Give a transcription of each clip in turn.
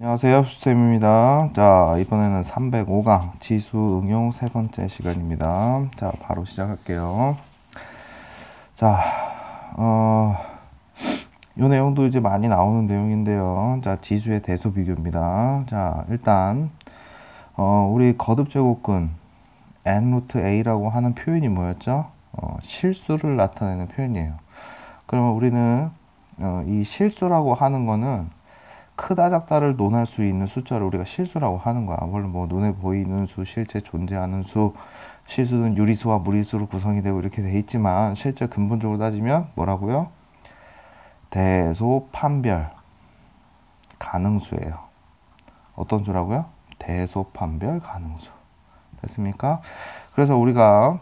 안녕하세요. 수쌤입니다. 자, 이번에는 305강 지수 응용 세 번째 시간입니다. 자, 바로 시작할게요. 자, 어, 요 내용도 이제 많이 나오는 내용인데요. 자, 지수의 대소 비교입니다. 자, 일단, 어, 우리 거듭 제곱근 n 루트 a라고 하는 표현이 뭐였죠? 어, 실수를 나타내는 표현이에요. 그러면 우리는 어, 이 실수라고 하는 거는 크다 작다를 논할 수 있는 숫자를 우리가 실수라고 하는 거야. 물론 뭐 눈에 보이는 수, 실제 존재하는 수, 실수는 유리수와 무리수로 구성이 되고 이렇게 돼 있지만 실제 근본적으로 따지면 뭐라고요? 대소 판별 가능수예요. 어떤 수라고요? 대소 판별 가능수. 됐습니까? 그래서 우리가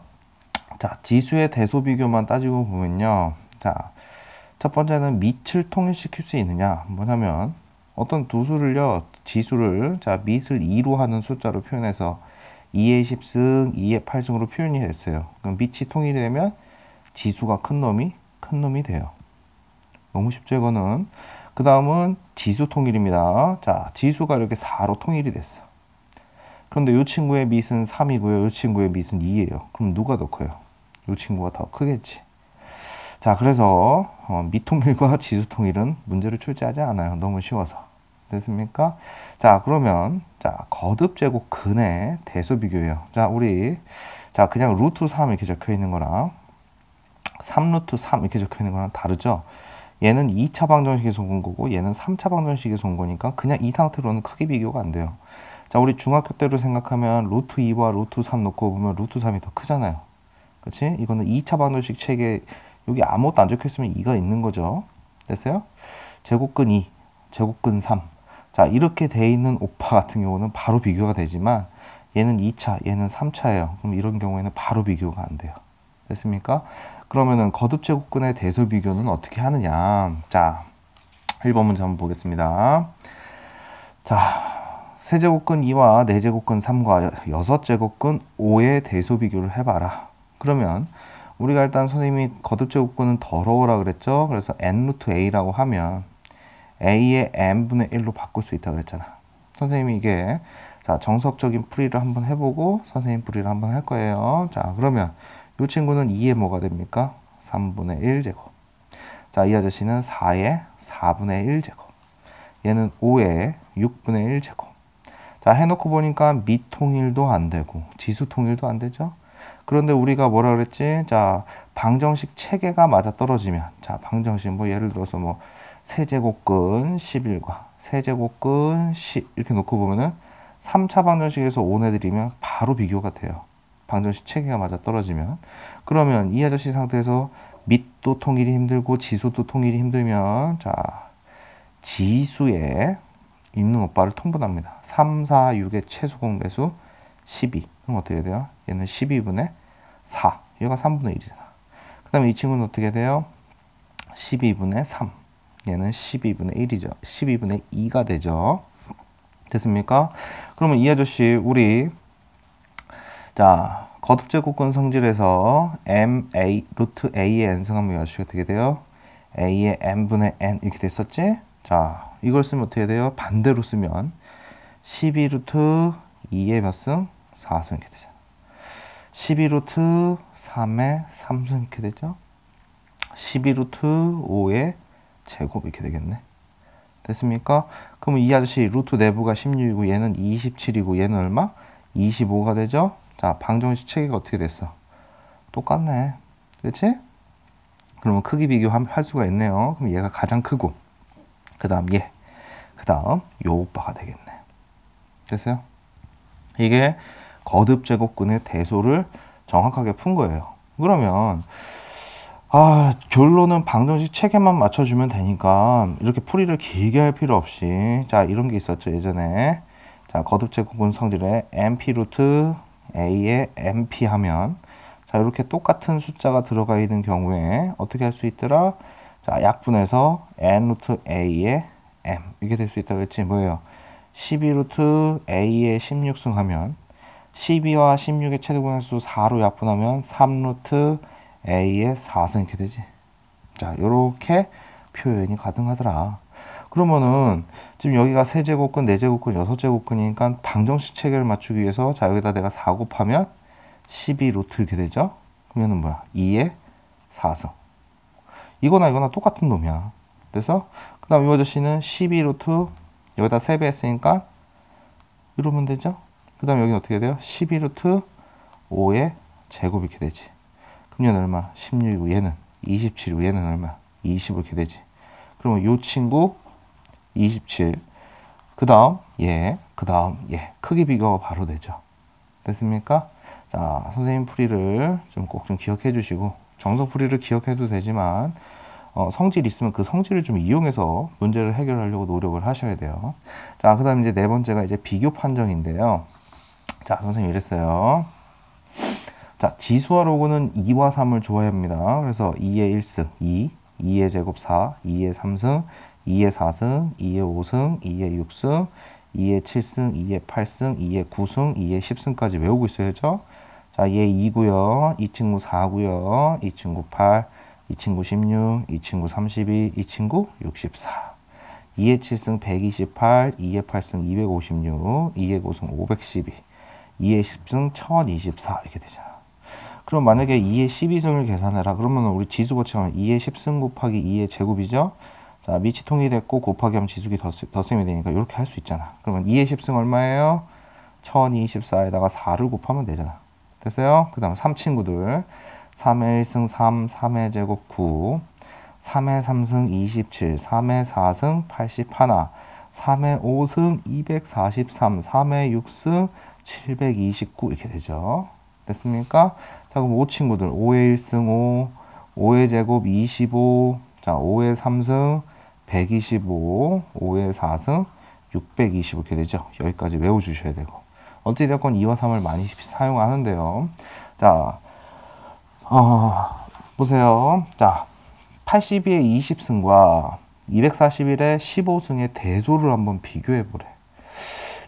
자, 지수의 대소 비교만 따지고 보면요. 자, 첫 번째는 밑을 통일시킬 수 있느냐? 뭐냐면 어떤 두 수를요, 지수를, 자, 밑을 2로 하는 숫자로 표현해서 2의 10승, 2의 8승으로 표현이 됐어요. 그럼 밑이 통일이 되면 지수가 큰 놈이 큰 놈이 돼요. 너무 쉽죠, 이거는. 그 다음은 지수 통일입니다. 자, 지수가 이렇게 4로 통일이 됐어. 그런데 이 친구의 밑은 3이고요. 이 친구의 밑은 2예요. 그럼 누가 더 커요? 이 친구가 더 크겠지. 자, 그래서 어, 미통일과 지수통일은 문제를 출제하지 않아요. 너무 쉬워서. 됐습니까? 자, 그러면 자, 거듭 제곱 근의 대소 비교예요. 자, 우리 자, 그냥 루트 3 이렇게 적혀 있는 거랑 3루트 3 이렇게 적혀 있는 거랑 다르죠? 얘는 2차 방정식에서 온 거고 얘는 3차 방정식에서 온 거니까 그냥 이 상태로는 크게 비교가 안 돼요. 자, 우리 중학교 때로 생각하면 루트 2와 루트 3 놓고 보면 루트 3이 더 크잖아요. 그렇지? 이거는 2차 방정식 책에 여기 아무것도 안 적혀 있으면 2가 있는 거죠. 됐어요? 제곱근 2, 제곱근 3. 자, 이렇게 돼 있는 오파 같은 경우는 바로 비교가 되지만 얘는 2차, 얘는 3차예요. 그럼 이런 경우에는 바로 비교가 안 돼요. 됐습니까? 그러면은 거듭 제곱근의 대소 비교는 어떻게 하느냐? 자, 1번 문제 한번 보겠습니다. 자, 세제곱근 2와 네제곱근 3과 여섯제곱근 5의 대소 비교를 해봐라. 그러면 우리가 일단 선생님이 거듭 제곱근은 더러워라 그랬죠. 그래서 n 루트 a라고 하면 a의 n분의 1로 바꿀 수 있다 그랬잖아. 선생님이 이게 자 정석적인 풀이를 한번 해보고 선생님 풀이를 한번 할 거예요. 자 그러면 이 친구는 2의 뭐가 됩니까? 3분의 1 제곱. 자 이 아저씨는 4의 4분의 1 제곱. 얘는 5의 6분의 1 제곱. 자 해놓고 보니까 미통일도 안 되고 지수 통일도 안 되죠. 그런데 우리가 뭐라 그랬지? 자, 방정식 체계가 맞아 떨어지면, 자, 방정식 뭐 예를 들어서 뭐 세제곱근 11과 세제곱근 10 이렇게 놓고 보면은 3차 방정식에서 온 애들이면 바로 비교가 돼요. 방정식 체계가 맞아 떨어지면. 그러면 이 아저씨 상태에서 밑도 통일이 힘들고 지수도 통일이 힘들면 자, 지수에 있는 오빠를 통분합니다. 3, 4, 6의 최소 공배수 12. 그럼 어떻게 돼요? 얘는 12분의 4. 얘가 3분의 1이잖아. 그 다음에 이 친구는 어떻게 돼요? 12분의 3. 얘는 12분의 1이죠. 12분의 2가 되죠. 됐습니까? 그러면 이 아저씨, 우리, 자, 거듭제곱근 성질에서 m, a, 루트 a의 이 아저씨가 어떻게 돼요? a의 n분의 n 이렇게 됐었지? 자, 이걸 쓰면 어떻게 돼요? 반대로 쓰면 12 루트 2의 몇 승? 4승 이렇게 되잖아. 12루트 3의 3승 이렇게 되죠. 12루트 5의 제곱 이렇게 되겠네. 됐습니까? 그러면 이 아저씨 루트 내부가 16이고 얘는 27이고 얘는 얼마? 25가 되죠? 자, 방정식 체계가 어떻게 됐어? 똑같네. 그렇지? 그러면 크기 비교할 수가 있네요. 그럼 얘가 가장 크고 그 다음 얘, 그 다음 요 오빠가 되겠네. 됐어요? 이게 거듭 제곱근의 대소를 정확하게 푼 거예요. 그러면 아 결론은 방정식 체계만 맞춰주면 되니까 이렇게 풀이를 길게 할 필요 없이. 자 이런 게 있었죠 예전에. 자 거듭 제곱근 성질에 mp 루트 a에 mp 하면. 자 이렇게 똑같은 숫자가 들어가 있는 경우에 어떻게 할 수 있더라? 자 약분해서 n 루트 a에 m. 이게 될 수 있다고 했지 뭐예요 12루트 a에 16승 하면 12와 16의 최대분할수 4로 약분하면 3루트 a의 4승 이렇게 되지. 자, 요렇게 표현이 가능하더라. 그러면은 지금 여기가 세제곱근, 네제곱근, 여섯제곱근이니까 방정식 체계를 맞추기 위해서 자 여기다 내가 4 곱하면 12 루트 이렇게 되죠? 그러면은 뭐야? 2의 4승. 이거나 이거나 똑같은 놈이야. 그래서 그 다음 이 아저씨는 12 루트 여기다 3배 했으니까 이러면 되죠? 그 다음 여기 어떻게 돼요? 12 루트 5의 제곱 이렇게 되지. 그럼 얘는 얼마? 16이고 얘는 27이고 얘는 얼마? 20 이렇게 되지. 그러면 이 친구 27. 그 다음 얘, 그 다음 얘. 크기 비교가 바로 되죠. 됐습니까? 자, 선생님 풀이를 좀 꼭좀 기억해 주시고 정석 풀이를 기억해도 되지만 어, 성질 있으면 그 성질을 좀 이용해서 문제를 해결하려고 노력을 하셔야 돼요. 자, 그 다음 이제 네 번째가 이제 비교 판정인데요. 자, 선생님 이랬어요. 자, 지수와 로그는 2와 3을 좋아합니다. 그래서 2의 1승 2, 2의 제곱 4, 2의 3승, 2의 4승, 2의 5승, 2의 6승, 2의 7승, 2의 8승, 2의 9승, 2의 10승까지 외우고 있어야죠. 자, 얘 2고요. 이 친구 4고요. 이 친구 8, 이 친구 16, 이 친구 32, 이 친구 64. 2의 7승 128, 2의 8승 256, 2의 9승 512, 2의 10승 1024 이렇게 되잖아. 그럼 만약에 2의 12승을 계산해라. 그러면 우리 지수 고치면 2의 10승 곱하기 2의 제곱이죠. 자, 밑이 통일됐고 곱하기 하면 지수기 덧셈이 되니까 이렇게 할 수 있잖아. 그러면 2의 10승 얼마예요? 1024에다가 4를 곱하면 되잖아. 됐어요? 그 다음 3친구들 3의 1승 3, 3의 제곱 9 3의 3승 27, 3의 4승 81, 3의 5승 243, 3의 6승 729 이렇게 되죠. 됐습니까? 자, 그럼 5 친구들 5의 1승 5, 5의 제곱 25, 자, 5의 3승 125, 5의 4승 620 이렇게 되죠. 여기까지 외워주셔야 되고. 어찌되건 2와 3을 많이 사용하는데요. 자, 어, 보세요. 자, 82의 20승과 241의 15승의 대소를 한번 비교해 보래.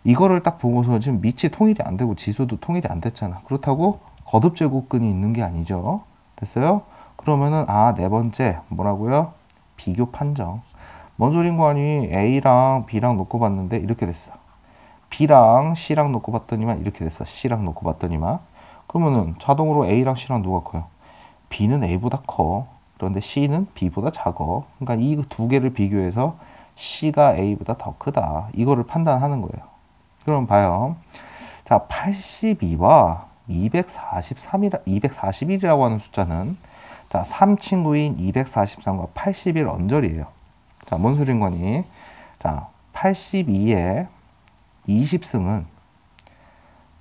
이거를 딱 보고서 지금 밑이 통일이 안 되고 지수도 통일이 안 됐잖아. 그렇다고 거듭 제곱근이 있는 게 아니죠. 됐어요? 그러면은 아, 네 번째 뭐라고요? 비교 판정. 뭔 소린 거 아니? A랑 B랑 놓고 봤는데 이렇게 됐어. B랑 C랑 놓고 봤더니만 이렇게 됐어. C랑 놓고 봤더니만. 그러면은 자동으로 A랑 C랑 누가 커요? B는 A보다 커. 그런데 C는 B보다 작어. 그러니까 이 두 개를 비교해서 C가 A보다 더 크다. 이거를 판단하는 거예요. 그럼 봐요. 자, 82와 243이라, 241이라고 하는 숫자는 자, 3친구인 243과 81 언저리예요. 자, 뭔 소린 거니? 자, 82에 20승은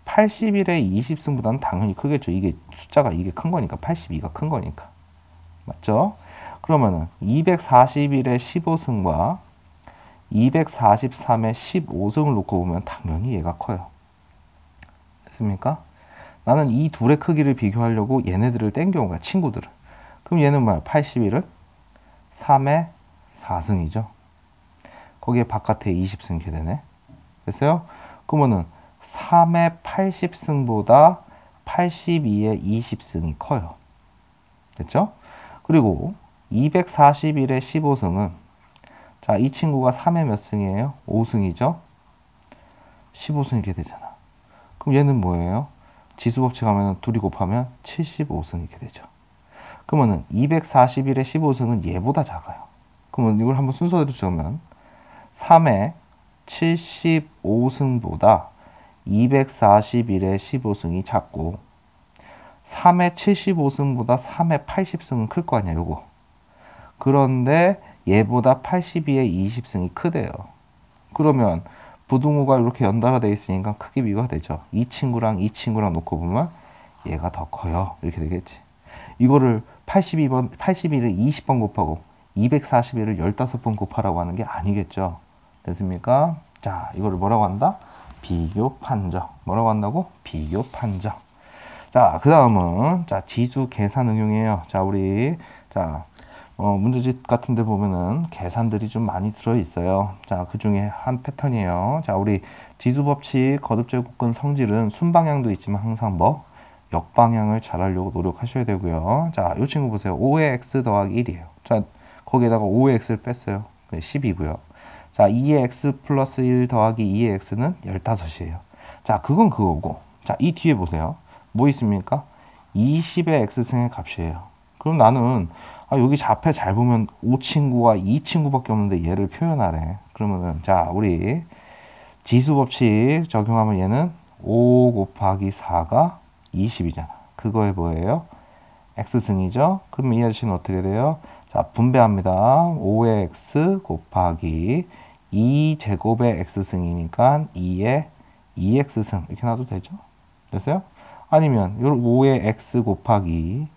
81에 20승보다는 당연히 크겠죠. 이게 숫자가 이게 큰 거니까 82가 큰 거니까. 맞죠? 그러면은 241의 15승과 243의 15승을 놓고 보면 당연히 얘가 커요. 됐습니까? 나는 이 둘의 크기를 비교하려고 얘네들을 땡겨온 거야, 친구들을. 그럼 얘는 뭐야? 81은 3의 4승이죠. 거기에 바깥에 20승 이렇게 되네. 됐어요? 그러면은 3의 80승보다 82의 20승이 커요. 됐죠? 그리고 241의 15승은 자, 이 친구가 3의 몇 승이에요? 5승이죠? 15승 이렇게 되잖아. 그럼 얘는 뭐예요? 지수 법칙 하면 둘이 곱하면 75승 이렇게 되죠. 그러면은 241의 15승은 얘보다 작아요. 그러면 이걸 한번 순서대로 적으면 3의 75승보다 241의 15승이 작고 3의 75승보다 3의 80승은 클 거 아니야, 요거. 그런데 얘보다 82의 20승이 크대요. 그러면 부등호가 이렇게 연달아 돼 있으니까 크기 비교가 되죠. 이 친구랑 이 친구랑 놓고 보면 얘가 더 커요. 이렇게 되겠지. 이거를 82번, 81을 20번 곱하고 241을 15번 곱하라고 하는 게 아니겠죠. 됐습니까? 자, 이거를 뭐라고 한다? 비교 판정. 뭐라고 한다고? 비교 판정. 자, 그 다음은, 자, 지수 계산 응용이에요. 자, 우리, 자, 어, 문제집 같은 데 보면은 계산들이 좀 많이 들어 있어요. 자, 그 중에 한 패턴이에요. 자, 우리 지수 법칙 거듭제곱근 성질은 순방향도 있지만 항상 뭐? 역방향을 잘 하려고 노력하셔야 되고요. 자, 이 친구 보세요. 5의 x 더하기 1이에요. 자, 거기에다가 5의 x를 뺐어요. 10이고요. 자, 2의 x 플러스 1 더하기 2의 x는 15이에요. 자, 그건 그거고. 자, 이 뒤에 보세요. 뭐 있습니까? 20의 x승의 값이에요. 그럼 나는 아, 여기 좌표 잘 보면 5친구와 2친구밖에 없는데 얘를 표현하래. 그러면은 자, 우리 지수 법칙 적용하면 얘는 5 곱하기 4가 20이잖아. 그거에 뭐예요? x승이죠? 그럼 이 아저씨는 어떻게 돼요? 자, 분배합니다. 5의 x 곱하기 2제곱의 x승이니까 2의 2x승 이렇게 놔도 되죠? 됐어요? 아니면 5의 x 곱하기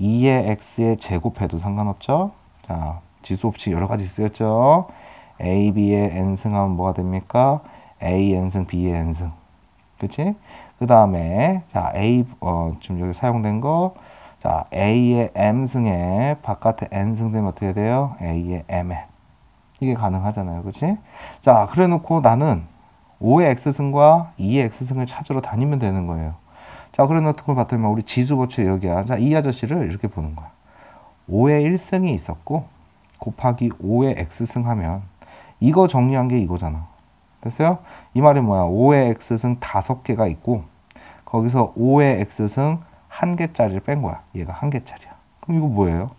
2의 x의 제곱해도 상관없죠? 자, 지수 법칙 여러 가지 쓰였죠? a, b의 n승하면 뭐가 됩니까? a n승, b의 n승. 그치? 그 다음에, 자, a, 어, 지금 여기 사용된 거, 자, a의 m승에 바깥에 n승 되면 어떻게 돼요? a의 m에. 이게 가능하잖아요. 그치? 자, 그래 놓고 나는 5의 x승과 2의 x승을 찾으러 다니면 되는 거예요. 자, 그래 놓고 봤더니 우리 지수법칙 여기야. 자, 이 아저씨를 이렇게 보는 거야. 5의 1승이 있었고 곱하기 5의 x승 하면 이거 정리한 게 이거잖아. 됐어요? 이 말이 뭐야? 5의 x승 5개가 있고 거기서 5의 x승 1개짜리를 뺀 거야. 얘가 1개짜리야. 그럼 이거 뭐예요?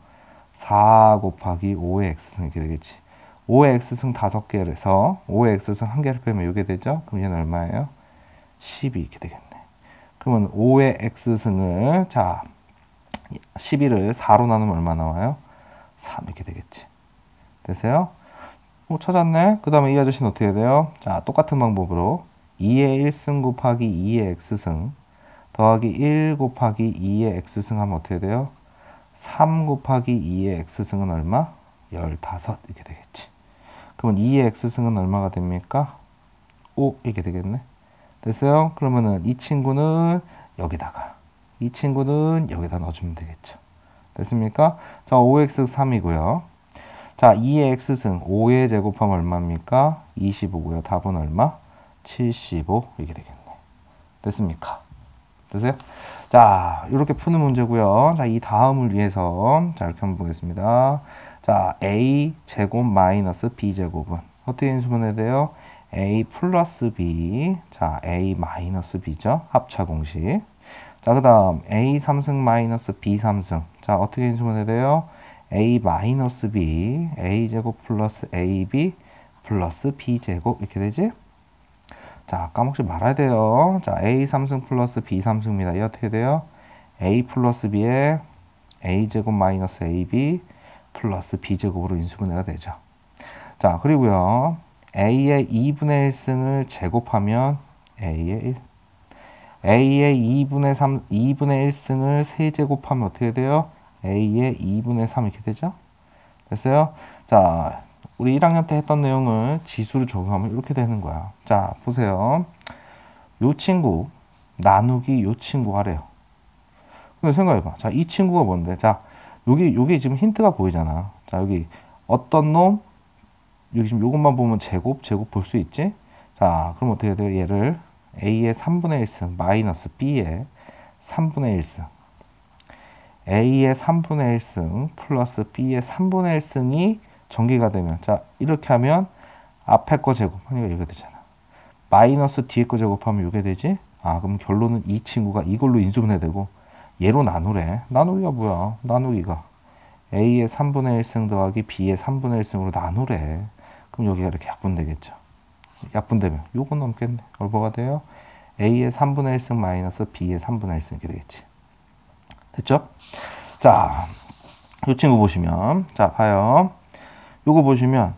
4 곱하기 5의 x승 이렇게 되겠지. 5의 x승 5개에서 5의 x승 1개를 빼면 이게 되죠? 그럼 얘는 얼마예요? 12 이렇게 되겠네. 그러면 5의 x승을 자 12를 4로 나누면 얼마 나와요? 3 이렇게 되겠지. 됐어요? 어, 찾았네. 그 다음에 이 아저씨는 어떻게 돼요? 자, 똑같은 방법으로 2의 1승 곱하기 2의 x승 더하기 1 곱하기 2의 x승 하면 어떻게 돼요? 3 곱하기 2의 x승은 얼마? 15 이렇게 되겠지. 그러면 2의 x승은 얼마가 됩니까? 5 이렇게 되겠네. 됐어요? 그러면은 이 친구는 여기다가 이 친구는 여기다 넣어주면 되겠죠. 됐습니까? 자, 5x 3이고요. 자, 2의 x승 5의 제곱하면 얼마입니까? 25고요. 답은 얼마? 75 이렇게 되겠네. 됐습니까? 되세요? 자, 이렇게 푸는 문제고요. 자, 이 다음을 위해서 자, 이렇게 한번 보겠습니다. 자, a 제곱 마이너스 b 제곱은 어떻게 인수분해 돼요? a 플러스 b 자, a 마이너스 b죠. 합차 공식. 자, 그 다음 a 3승 마이너스 b 3승 자, 어떻게 인수분해 돼요? a 마이너스 b a 제곱 플러스 ab 플러스 b 제곱 이렇게 되지? 자, 까먹지 말아야 돼요. 자, a 3승 플러스 b 3승입니다. 이 어떻게 돼요? a 플러스 b에 a 제곱 마이너스 ab 플러스 b 제곱으로 인수분해가 되죠. 자, 그리고요. a의 2분의 1승을 제곱하면 a의 1. a의 2분의 3, 2분의 1승을 세제곱하면 어떻게 돼요? a의 2분의 3 이렇게 되죠? 됐어요? 자, 우리 1학년 때 했던 내용을 지수로 적용하면 이렇게 되는 거야. 자, 보세요. 요 친구 나누기 요 친구 하래요. 근데 생각해봐. 자, 이 친구가 뭔데? 자, 여기 여기 지금 힌트가 보이잖아. 자, 여기 어떤 놈 여기 지금 요것만 보면 제곱 제곱 볼 수 있지? 자, 그럼 어떻게 돼요? 얘를 a의 3분의 1승 마이너스 b의 3분의 1승 a의 3분의 1승 플러스 b의 3분의 1승이 전개가 되면 자 이렇게 하면 앞에 거 제곱하니까 이게 되잖아. 마이너스 뒤에 거 제곱하면 이게 되지? 아 그럼 결론은 이 친구가 이걸로 인수분해 되고 얘로 나누래. 나누기가 뭐야? 나누기가 a의 3분의 1승 더하기 b의 3분의 1승으로 나누래. 그럼 여기가 이렇게 약분되겠죠. 약분되면 요건 넘겠네. 얼마가 돼요? a의 3분의 1승 마이너스 b의 3분의 1승 이렇게 되겠지. 됐죠? 자, 이 친구 보시면 자 봐요. 요거 보시면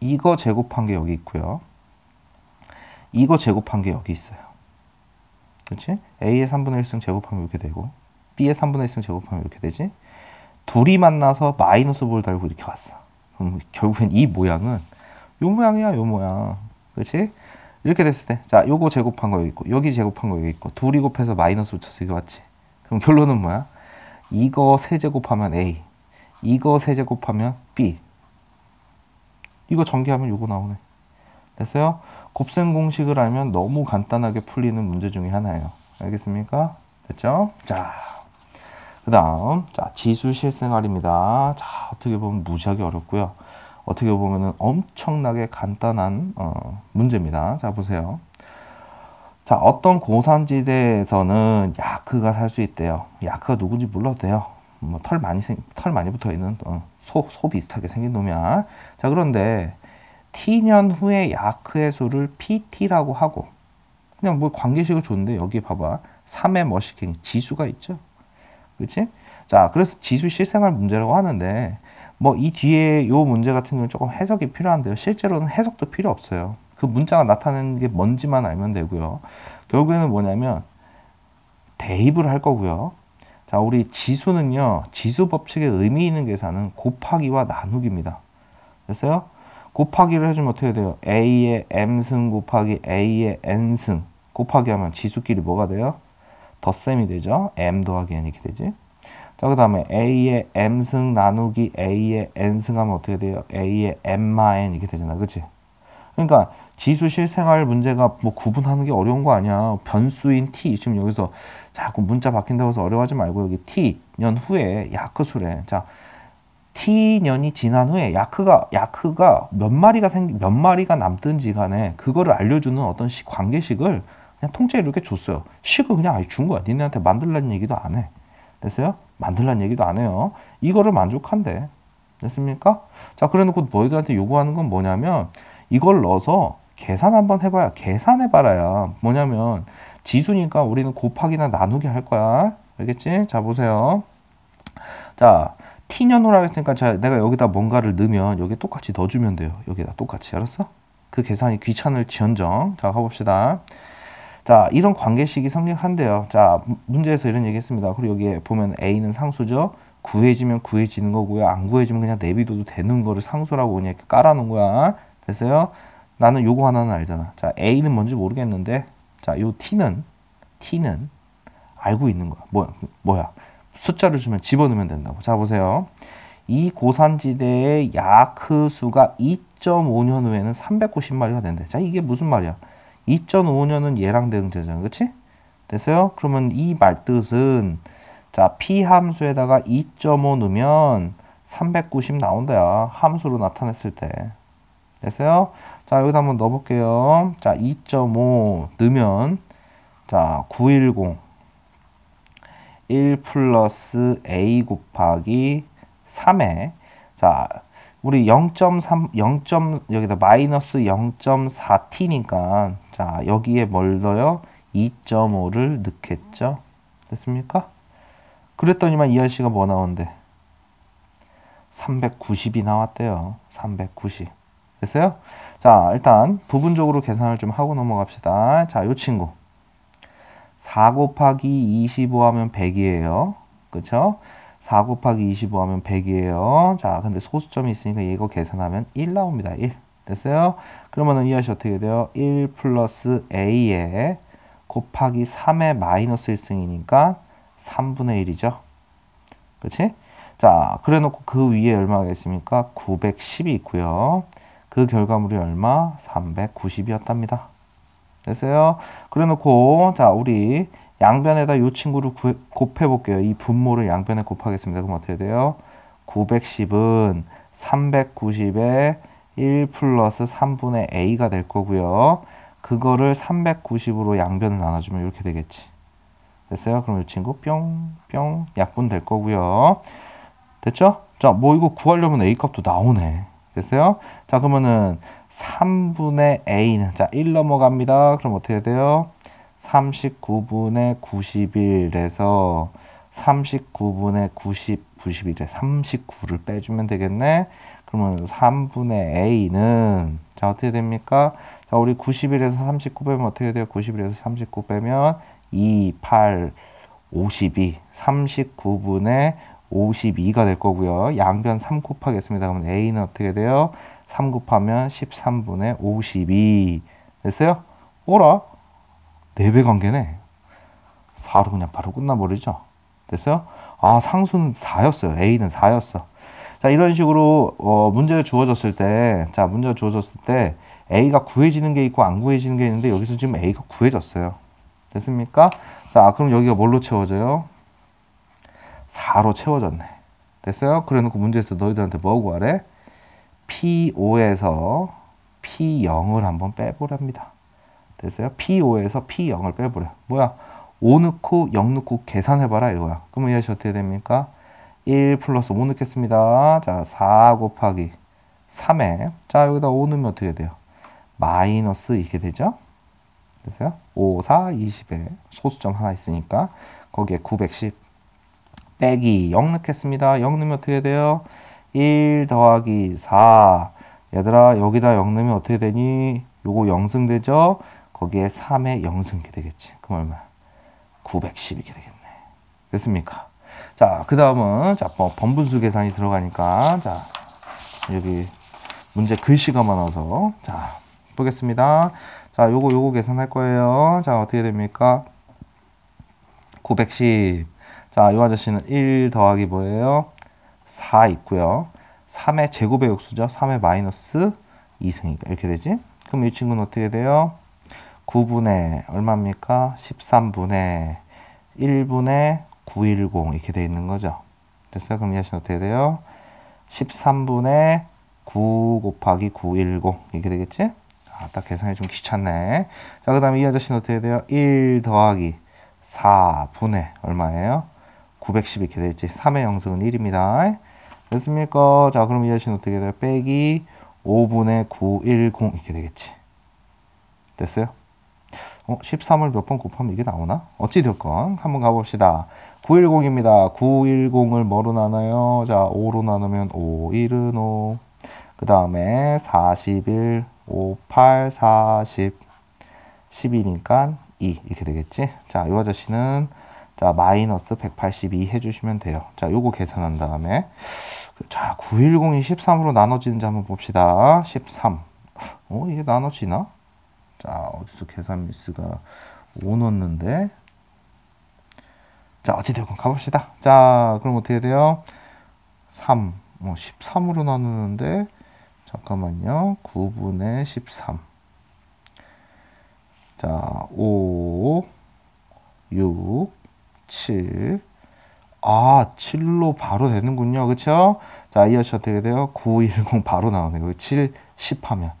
이거 제곱한 게 여기 있고요. 이거 제곱한 게 여기 있어요. 그렇지? A의 3분의 1승 제곱하면 이렇게 되고 B의 3분의 1승 제곱하면 이렇게 되지? 둘이 만나서 마이너스 볼 달고 이렇게 왔어. 그럼 결국엔 이 모양은 요 모양이야, 요 모양. 그렇지? 이렇게 됐을 때, 자, 요거 제곱한 거 여기 있고, 여기 제곱한 거 여기 있고, 둘이 곱해서 마이너스 붙여서 이게 왔지. 그럼 결론은 뭐야? 이거 세제곱하면 A, 이거 세제곱하면 B, 이거 전개하면 이거 나오네. 됐어요? 곱셈 공식을 알면 너무 간단하게 풀리는 문제 중에 하나예요. 알겠습니까? 됐죠? 자, 그 다음, 자, 지수 실생활입니다. 자, 어떻게 보면 무지하게 어렵고요. 어떻게 보면은 엄청나게 간단한 어, 문제입니다. 자 보세요. 자 어떤 고산지대에서는 야크가 살 수 있대요. 야크가 누군지 몰라도 돼요. 뭐 털 많이 생, 털 많이 붙어 있는 어, 소, 소 비슷하게 생긴 놈이야. 자 그런데 t년 후에 야크의 수를 pt라고 하고 그냥 뭐 관계식을 줬는데 여기 봐봐 3의 머시킹 지수가 있죠. 그렇지? 자 그래서 지수 실생활 문제라고 하는데 뭐 이 뒤에 요 문제 같은 경우는 조금 해석이 필요한데요. 실제로는 해석도 필요 없어요. 그 문자가 나타나는 게 뭔지만 알면 되고요. 결국에는 뭐냐면 대입을 할 거고요. 자, 우리 지수는요, 지수 법칙의 의미 있는 계산은 곱하기와 나누기입니다. 됐어요? 곱하기를 해주면 어떻게 돼요? a의 m승 곱하기 a의 n승 곱하기 하면 지수끼리 뭐가 돼요? 덧셈이 되죠? m 더하기 n 이렇게 되지? 자, 그 다음에 a의 m승 나누기 a의 n승 하면 어떻게 돼요? a의 m-n 이렇게 되잖아. 그치? 그러니까 지수 실생활 문제가 뭐 구분하는 게 어려운 거 아니야. 변수인 t. 지금 여기서 자꾸 문자 바뀐다고 해서 어려워하지 말고 여기 t 년 후에 야크수래. 자, t 년이 지난 후에 야크가 야크가 몇 마리가 생 몇 마리가 남든지 간에 그거를 알려주는 어떤 시, 관계식을 그냥 통째로 이렇게 줬어요. 식을 그냥 아예 준 거야. 니네한테 만들라는 얘기도 안 해. 됐어요? 만들라는 얘기도 안 해요. 이거를 만족한대. 됐습니까? 자, 그래 놓고 너희들한테 요구하는 건 뭐냐면 이걸 넣어서 계산 한번 해봐야 계산해 봐라야 뭐냐면 지수니까 우리는 곱하기나 나누기 할 거야 알겠지? 자 보세요 자 t년후라고 했으니까 자 내가 여기다 뭔가를 넣으면 여기 똑같이 넣어주면 돼요 여기다 똑같이 알았어? 그 계산이 귀찮을 지연정 자 가봅시다 자 이런 관계식이 성립한대요 자 문제에서 이런 얘기 했습니다 그리고 여기에 보면 a는 상수죠 구해지면 구해지는 거고요 안 구해지면 그냥 내비둬도 되는 거를 상수라고 그냥 이렇게 깔아놓은 거야 됐어요? 나는 요거 하나는 알잖아. 자, A는 뭔지 모르겠는데, 자, 요 T는, T는 알고 있는 거야. 뭐야, 뭐야. 숫자를 주면 집어넣으면 된다고. 자, 보세요. 이 고산지대의 야크 수가 2.5년 후에는 390마리가 된대. 자, 이게 무슨 말이야? 2.5년은 얘랑 대응되잖아. 그치? 됐어요? 그러면 이 말뜻은, 자, P 함수에다가 2.5 넣으면 390 나온다. 함수로 나타냈을 때. 됐어요? 자, 여기다 한번 넣어볼게요. 자, 2.5 넣으면, 자, 910. 1 플러스 a 곱하기 3에, 자, 우리 0.3, 0. 여기다 마이너스 0.4t니까, 자, 여기에 뭘 넣어요? 2.5를 넣겠죠? 됐습니까? 그랬더니만 이 아저씨가 뭐 나온대? 390이 나왔대요. 390. 됐어요? 자, 일단 부분적으로 계산을 좀 하고 넘어갑시다. 자, 요 친구. 4 곱하기 25 하면 100이에요. 그쵸? 4 곱하기 25 하면 100이에요. 자, 근데 소수점이 있으니까 이거 계산하면 1 나옵니다. 1. 됐어요? 그러면은 이 아시 어떻게 돼요? 1 플러스 A에 곱하기 3의 마이너스 1승이니까 3분의 1이죠. 그치? 자, 그래 놓고 그 위에 얼마가 있습니까? 910이 있고요. 그 결과물이 얼마? 390이었답니다. 됐어요? 그래 놓고 자 우리 양변에다 이 친구를 곱해 볼게요. 이 분모를 양변에 곱하겠습니다. 그럼 어떻게 돼요? 910은 390에 1 플러스 3분의 a가 될 거고요. 그거를 390으로 양변을 나눠주면 이렇게 되겠지. 됐어요? 그럼 이 친구 뿅, 뿅 약분 될 거고요. 됐죠? 자, 뭐 이거 구하려면 a 값도 나오네. 됐어요? 자, 그러면은 3분의 a는 자, 1 넘어갑니다. 그럼 어떻게 돼요? 39분의 91에서 39분의 90, 91에 39를 빼주면 되겠네. 그러면 3분의 a는 자, 어떻게 됩니까? 자, 우리 91에서 39 빼면 어떻게 돼요? 91에서 39 빼면 2, 8, 52, 39분의 52가 될 거고요. 양변 3 곱하겠습니다. 그러면 A는 어떻게 돼요? 3 곱하면 13분의 52. 됐어요? 오라? 4배 관계네. 4로 그냥 바로 끝나버리죠. 됐어요? 아, 상수는 4였어요. A는 4였어. 자, 이런 식으로, 어, 문제가 주어졌을 때, 자, 문제가 주어졌을 때, A가 구해지는 게 있고 안 구해지는 게 있는데, 여기서 지금 A가 구해졌어요. 됐습니까? 자, 그럼 여기가 뭘로 채워져요? 4로 채워졌네. 됐어요? 그래 놓고 문제에서 너희들한테 뭐 구하래? P5에서 P0을 한번 빼보랍니다. 됐어요? P5에서 P0을 빼버려. 뭐야? 5 넣고 0 넣고 계산해봐라 이거야. 그러면 이것이 어떻게 됩니까? 1 플러스 5 넣겠습니다. 자, 4 곱하기 3에 자, 여기다 5 넣으면 어떻게 돼요? 마이너스 이렇게 되죠? 됐어요? 5, 4, 20에 소수점 하나 있으니까 거기에 910 빼기 0 넣겠습니다. 0 넣으면 어떻게 돼요? 1 더하기 4 얘들아 여기다 0 넣으면 어떻게 되니? 요거 0승 되죠? 거기에 3의 0승이 되겠지. 그럼 얼마? 910이게 되겠네. 됐습니까? 자, 그 다음은, 자, 뭐, 번분수 계산이 들어가니까, 자, 여기 문제 글씨가 많아서, 자, 보겠습니다. 자, 요거, 요거 계산할 거예요. 자, 어떻게 됩니까? 910. 자, 요 아저씨는 1 더하기 뭐예요? 4 있고요. 3의 제곱의 역수죠. 3의 마이너스 2승이니까 이렇게 되지? 그럼 이 친구는 어떻게 돼요? 9분의 얼마입니까? 13분의 1분의 910 이렇게 돼 있는 거죠. 됐어요? 그럼 이 아저씨는 어떻게 돼요? 13분의 9 곱하기 910 이렇게 되겠지? 아, 딱 계산이 좀 귀찮네. 자, 그 다음에 이 아저씨는 어떻게 돼요? 1 더하기 4분의 얼마예요? 910 이렇게 되겠지. 3의 영승은 1입니다. 됐습니까? 자, 그럼 이 아저씨는 어떻게 돼요? 빼기 5분의 910 이렇게 되겠지. 됐어요? 어, 13을 몇 번 곱하면 이게 나오나? 어찌됐건 한번 가봅시다. 910입니다. 910을 뭐로 나눠요? 자, 5로 나누면 5, 1은 5. 그 다음에 41, 5, 8, 40, 12니까 2 이렇게 되겠지? 자, 이 아저씨는 자, 마이너스 182 해주시면 돼요. 자, 요거 계산한 다음에 자, 910이 13으로 나눠지는지 한번 봅시다. 13. 어, 이게 나눠지나? 자, 어디서 계산 미스가 5 넣었는데. 자, 어찌되건 가봅시다. 자, 그럼 어떻게 돼요? 3. 뭐, 13으로 나누는데, 잠깐만요. 9분의 13. 자, 5, 6, 7. 아, 7로 바로 되는군요. 그쵸? 자, 이어시 어떻게 돼요? 9, 1, 0 바로 나오네요. 7, 10 하면.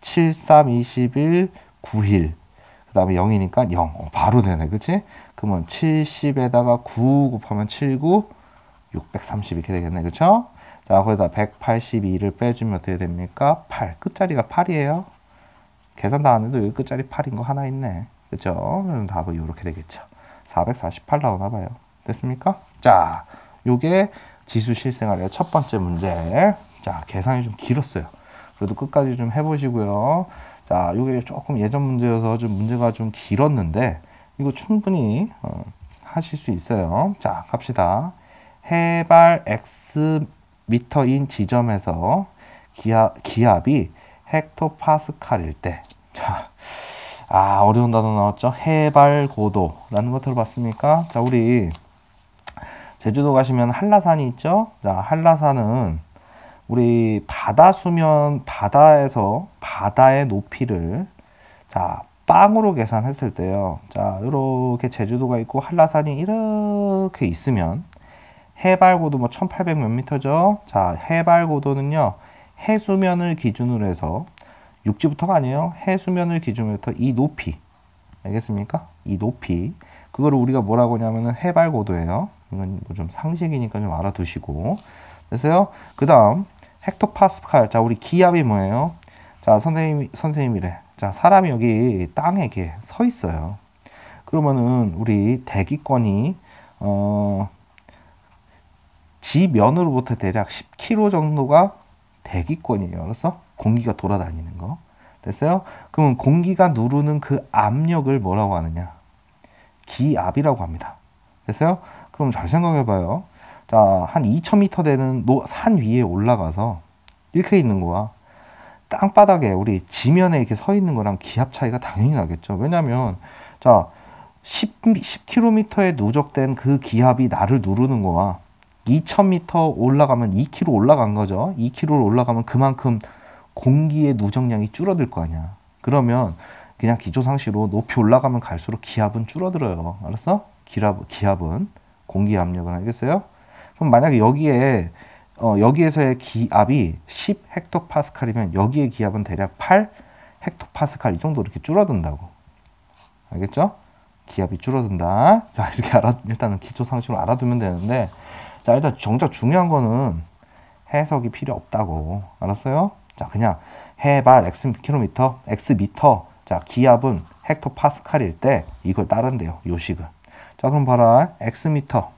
7, 3, 21, 9일. 그 다음에 0이니까 0. 어, 바로 되네. 그치? 그러면 70에다가 9 곱하면 79, 630 이렇게 되겠네. 그쵸? 자, 거기다 182를 빼주면 어떻게 됩니까? 8. 끝자리가 8이에요. 계산 다 안 해도 여기 끝자리 8인 거 하나 있네. 그쵸? 그럼 답은 이렇게 되겠죠. 448 나오나 봐요. 됐습니까? 자, 요게 지수 실생활의 첫 번째 문제. 자, 계산이 좀 길었어요. 그래도 끝까지 좀 해보시고요. 자, 이게 조금 예전 문제여서 좀 문제가 좀 길었는데 이거 충분히 어, 하실 수 있어요. 자, 갑시다. 해발 x 미터인 지점에서 기압, 기압이 헥토파스칼일 때. 자, 아, 어려운 단어 나왔죠? 해발 고도라는 거 들어봤습니까? 자, 우리 제주도 가시면 한라산이 있죠? 자, 한라산은 우리 바다 수면 바다에서 바다의 높이를 자 빵으로 계산했을 때요. 자 이렇게 제주도가 있고 한라산이 이렇게 있으면 해발고도 뭐 1800 몇 미터죠. 자 해발고도는요 해수면을 기준으로 해서 육지부터가 아니에요. 해수면을 기준으로 해서 이 높이 알겠습니까? 이 높이 그거를 우리가 뭐라고 하냐면은 해발 고도예요. 이건 뭐 좀 상식이니까 좀 알아두시고 됐어요? 그 다음 헥토파스칼. 자, 우리 기압이 뭐예요? 자, 선생님, 선생님이래. 자, 사람이 여기 땅에 이렇게 서 있어요. 그러면은 우리 대기권이, 어, 지면으로부터 대략 10km 정도가 대기권이에요. 알았어? 공기가 돌아다니는 거. 됐어요? 그러면 공기가 누르는 그 압력을 뭐라고 하느냐? 기압이라고 합니다. 됐어요? 그럼 잘 생각해 봐요. 자, 한 2000m 되는 산 위에 올라가서 이렇게 있는 거야. 땅바닥에 우리 지면에 이렇게 서 있는 거랑 기압 차이가 당연히 나겠죠. 왜냐면, 자, 10, 10km에 누적된 그 기압이 나를 누르는 거야. 2000m 올라가면 2km 올라간 거죠. 2km 올라가면 그만큼 공기의 누적량이 줄어들 거 아니야. 그러면 그냥 기초상식으로 높이 올라가면 갈수록 기압은 줄어들어요. 알았어? 기압, 기압은 공기 압력은 알겠어요? 그럼 만약에 여기에 어, 여기에서의 기압이 10 헥토파스칼이면 여기의 기압은 대략 8 헥토파스칼 이 정도 이렇게 줄어든다고. 알겠죠? 기압이 줄어든다. 자, 이렇게 알아, 일단은 기초 상식으로 알아두면 되는데, 자, 일단 정작 중요한 거는 해석이 필요 없다고. 알았어요? 자, 그냥 해발 x 킬로미터, x 미터, 자, 기압은 헥토 파스칼일 때 이걸 따른대요. 요식을. 자, 그럼 봐라. x 미터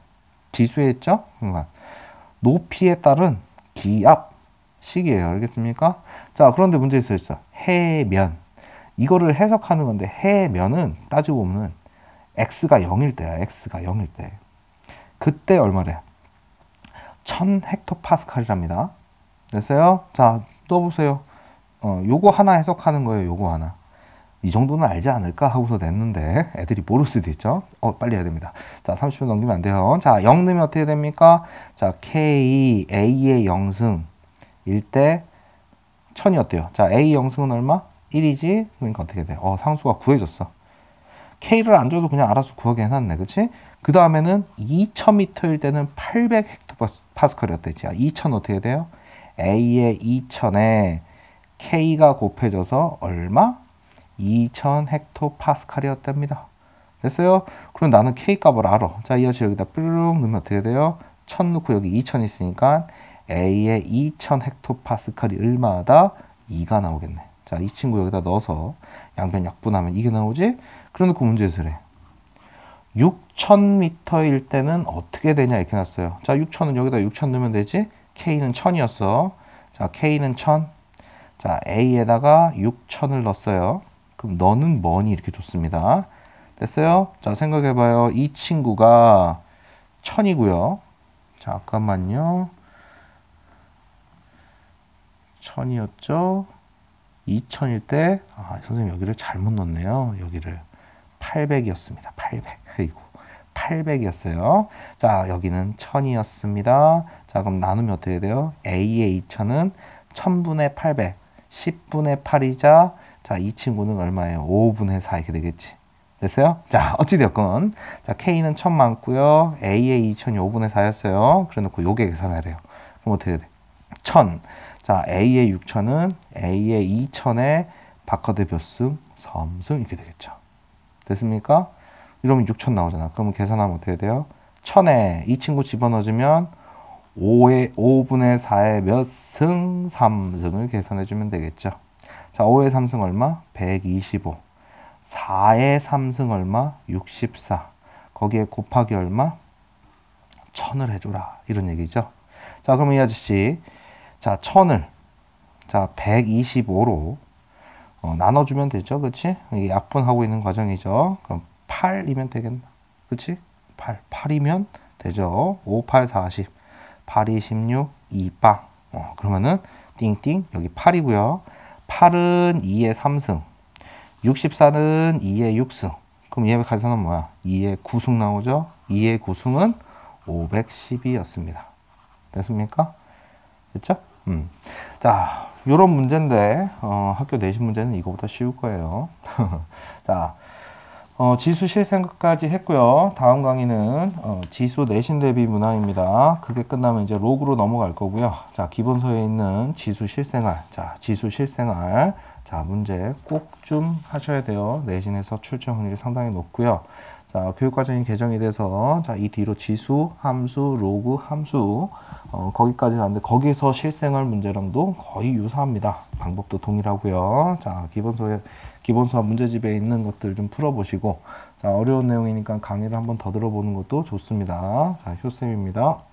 지수에 있죠? 그러니까 높이에 따른 기압 식이에요. 알겠습니까? 자, 그런데 문제 있어 있어. 해면. 이거를 해석하는 건데 해면은 따지고 보면 x가 0일 때야. x가 0일 때. 그때 얼마래? 1000 헥토파스칼이랍니다. 됐어요? 자, 또 보세요. 어, 요거 하나 해석하는 거예요. 요거 하나. 이 정도는 알지 않을까 하고서 냈는데 애들이 모를 수도 있죠. 어, 빨리 해야 됩니다. 자, 30분 넘기면 안 돼요. 자, 0 넣으면 어떻게 됩니까? 자, K, A의 0승일 때 1000이 어때요? 자, A 0승은 얼마? 1이지? 그러니까 어떻게 돼? 어, 상수가 구해졌어. K를 안 줘도 그냥 알아서 구하게 해놨네. 그치? 그 다음에는 2000m일 때는 800 헥토파스칼이었댔지. 2000 어떻게 돼요? A의 2000에 K가 곱해져서 얼마? 2000 헥토파스칼이었답니다. 됐어요? 그럼 나는 K 값을 알아. 자, 이어서 여기다 뾰룩 넣으면 어떻게 돼요? 1000 넣고 여기 2000 있으니까 A의 2000 헥토파스칼이 얼마다? 2가 나오겠네. 자, 이 친구 여기다 넣어서 양변 약분하면 이게 나오지? 그래놓고 문제에서 그래. 6000m일 때는 어떻게 되냐 이렇게 놨어요. 자, 6000은 여기다 6000 넣으면 되지? K는 1000이었어. 자, K는 1000. 자, A에다가 6000을 넣었어요. 그럼 너는 뭐니? 이렇게 줬습니다. 됐어요? 자, 생각해봐요. 이 친구가 1000이고요. 잠깐만요. 1000이었죠? 2000일 때, 아, 선생님 여기를 잘못 넣었네요. 여기를 800이었습니다. 800. 아이고. 800이었어요. 자, 여기는 1000이었습니다. 자, 그럼 나누면 어떻게 돼요? A의 2000은 1000분의 800, 10분의 8이자, 자, 이 친구는 얼마예요? 5분의 4 이렇게 되겠지. 됐어요? 자, 어찌되었건. 자, K는 1000 많고요. A의 2000이 5분의 4였어요. 그래 놓고 요게 계산해야 돼요. 그럼 어떻게 돼? 1000. 자, A의 6000은 A의 2000에 바커드 몇승? 3승 이렇게 되겠죠. 됐습니까? 이러면 6000 나오잖아. 그러면 계산하면 어떻게 돼요? 1000에 이 친구 집어넣어주면 5의 5분의 4의 몇 승? 3승을 계산해 주면 되겠죠. 자, 5의 3승 얼마? 125. 4의 3승 얼마? 64. 거기에 곱하기 얼마? 1000을 해줘라. 이런 얘기죠. 자, 그러면 이 아저씨, 자, 1000을, 자, 125로 어, 나눠주면 되죠. 그치? 이게 약분하고 있는 과정이죠. 그럼 8이면 되겠나? 그치? 8. 8이면 되죠. 5, 8, 40. 8, 2, 16, 2빵. 어, 그러면은 띵띵 여기 8이고요. 8은 2의 3승. 64는 2의 6승. 그럼 얘의 가산은 뭐야? 2의 9승 나오죠? 2의 9승은 512였습니다. 됐습니까? 됐죠? 음. 자, 요런 문제인데, 어, 학교 내신 문제는 이거보다 쉬울 거예요. 자, 어, 지수 실생각까지 했고요. 다음 강의는 어, 지수 내신 대비 문항입니다. 그게 끝나면 이제 로그로 넘어갈 거고요. 자, 기본서에 있는 지수 실생활. 자, 지수 실생활. 자, 문제 꼭 좀 하셔야 돼요. 내신에서 출제 확률이 상당히 높고요. 자, 교육과정이 개정이 돼서 자, 이 뒤로 지수, 함수, 로그, 함수 어, 거기까지 가는데 거기서 실생활 문제랑도 거의 유사합니다. 방법도 동일하고요. 자, 기본서에 기본 수학 문제집에 있는 것들 좀 풀어보시고 자, 어려운 내용이니까 강의를 한번 더 들어보는 것도 좋습니다. 자, 효쌤입니다.